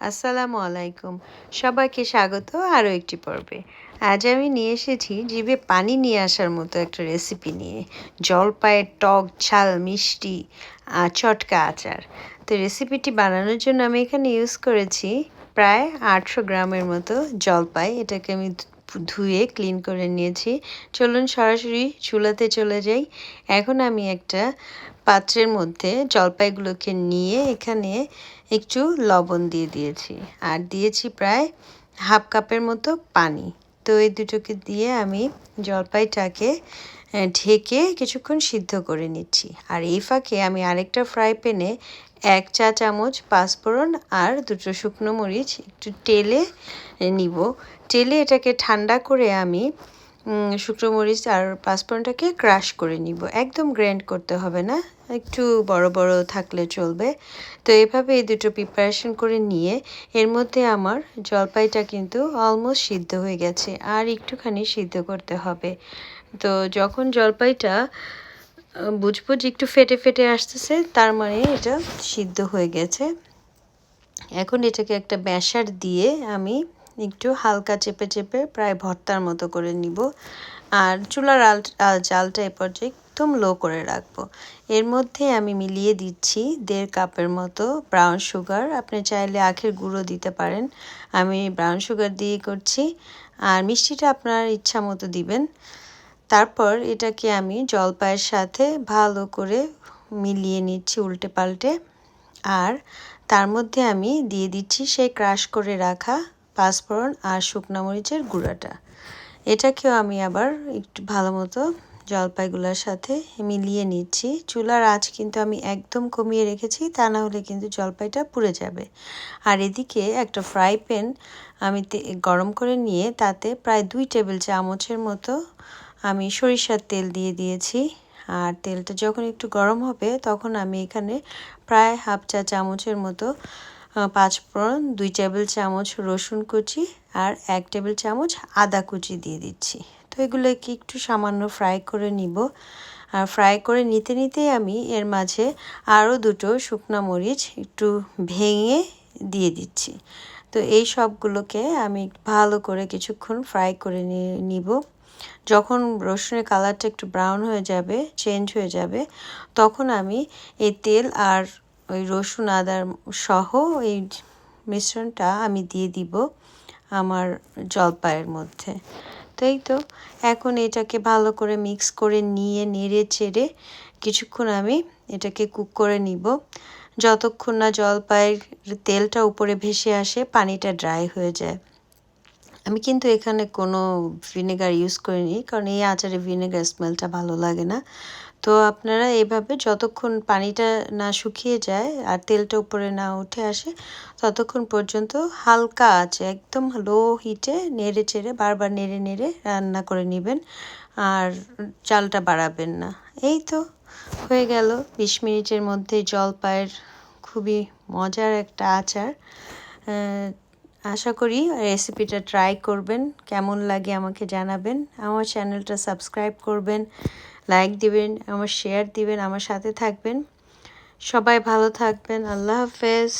আসসালামু আলাইকুম। সবাইকে স্বাগত আরও একটি পর্বে। আজ আমি নিয়ে এসেছি জিভে পানি নিয়ে আসার মতো একটা রেসিপি নিয়ে। জলপাইয়ের টক, ঝাল, মিষ্টি চটকা আচার। তো রেসিপিটি বানানোর জন্য আমি এখানে ইউজ করেছি প্রায় আটশো গ্রামের মতো জলপাই। এটাকে আমি ধুয়ে ক্লিন করে নিয়েছি। চলুন সরাসরি চুলাতে চলে যাই। এখন আমি একটা পাত্রের মধ্যে জলপাইগুলোকে নিয়ে এখানে একটু লবণ দিয়ে দিয়েছি। আর দিয়েছি প্রায় হাফ কাপের মতো পানি। তো এই দুটোকে দিয়ে আমি জলপাইটাকে ঢেকে কিছুক্ষণ সিদ্ধ করে নিচ্ছি। আর এই ফাঁকে আমি আরেকটা ফ্রাই প্যানে এক চা চামচ পাঁচফোড়ন আর দুটো শুকনো মরিচ একটু টেলে নিব। টেলে এটাকে ঠান্ডা করে আমি শুকনো মরিচ আর পাঁচফোড়নটাকে ক্রাশ করে নিব। একদম গ্র্যান্ড করতে হবে না, একটু বড় বড় থাকলে চলবে। তো এভাবে এই দুটো প্রিপারেশন করে নিয়ে, এর মধ্যে আমার জলপাইটা কিন্তু অলমোস্ট সিদ্ধ হয়ে গেছে, আর একটুখানি সিদ্ধ করতে হবে। তো যখন জলপাইটা বুঝব যে একটু ফেটে ফেটে আসতেছে, তার মানে এটা সিদ্ধ হয়ে গেছে। এখন এটাকে একটা ব্যাসার দিয়ে আমি একটু হালকা চেপে চেপে প্রায় ভর্তার মতো করে নিব। আর চুলার আল জালটা এ পর্যায়ে একদম লো করে রাখব। এর মধ্যে আমি মিলিয়ে দিচ্ছি দেড় কাপের মতো ব্রাউন সুগার আপনি চাইলে আখের গুঁড়ো দিতে পারেন। আমি ব্রাউন সুগার দিয়ে করছি। আর মিষ্টিটা আপনার ইচ্ছা মতো দিবেন। তারপর এটাকে আমি জলপাইয়ের সাথে ভালো করে মিলিয়ে নিচ্ছি উল্টে পাল্টে। আর তার মধ্যে আমি দিয়ে দিচ্ছি সেই ক্রাশ করে রাখা পাঁচফোড়ন আর শুকনা মরিচের গুঁড়াটা। এটাকেও আমি আবার একটু ভালো মতো জলপাইগুলোর সাথে মিলিয়ে নিচ্ছি। চুলার আঁচ কিন্তু আমি একদম কমিয়ে রেখেছি, তা না হলে কিন্তু জলপাইটা পুড়ে যাবে। আর এদিকে একটা ফ্রাই প্যান আমি গরম করে নিয়ে তাতে প্রায় দুই টেবিল চামচের মতো আমি সরিষার তেল দিয়ে দিয়েছি। আর তেলটা যখন একটু গরম হবে, তখন আমি এখানে প্রায় হাফ চা চামচের মতো পাঁচফোড়ন দুই টেবিল চামচ রসুন কুচি আর এক টেবিল চামচ আদা কুচি দিয়ে দিচ্ছি। তো এগুলোকে একটু সামান্য ফ্রাই করে নিব। আর ফ্রাই করে নিতে নিতেই আমি এর মাঝে আরও দুটো শুকনা মরিচ একটু ভেঙে দিয়ে দিচ্ছি। তো এই সবগুলোকে আমি ভালো করে কিছুক্ষণ ফ্রাই করে নিব। যখন রসুনের কালারটা একটু ব্রাউন হয়ে যাবে, চেঞ্জ হয়ে যাবে, তখন আমি এই তেল আর ওই রসুন, আদার সহ এই মিশ্রণটা আমি দিয়ে দিব আমার জলপাইয়ের মধ্যে। তো এই তো, এখন এটাকে ভালো করে মিক্স করে নিয়ে, নেড়ে চেড়ে কিছুক্ষণ আমি এটাকে কুক করে নিব। যতক্ষণ না জলপাইয়ের তেলটা উপরে ভেসে আসে, পানিটা ড্রাই হয়ে যায়। আমি কিন্তু এখানে কোনো ভিনেগার ইউজ করিনি, কারণ এই আচারে ভিনেগার স্মেলটা ভালো লাগে না। তো আপনারা এভাবে যতক্ষণ পানিটা না শুকিয়ে যায় আর তেলটা উপরে না উঠে আসে, ততক্ষণ পর্যন্ত হালকা আছে একদম লো হিটে নেড়ে চেড়ে, বারবার নেড়ে নেড়ে রান্না করে নেবেন আর চালটা বাড়াবেন না। এই তো হয়ে গেল বিশ মিনিটের মধ্যে জলপাইয়ের খুবই মজার একটা আচার। আশা করি রেসিপিটা ট্রাই করবেন, কেমন লাগে আমাকে জানাবেন। আমার চ্যানেলটা সাবস্ক্রাইব করবেন। লাইক দিবেন আমার শেয়ার দিবেন আমার সাথে থাকবেন। সবাই ভালো থাকবেন। আল্লাহ হাফেজ।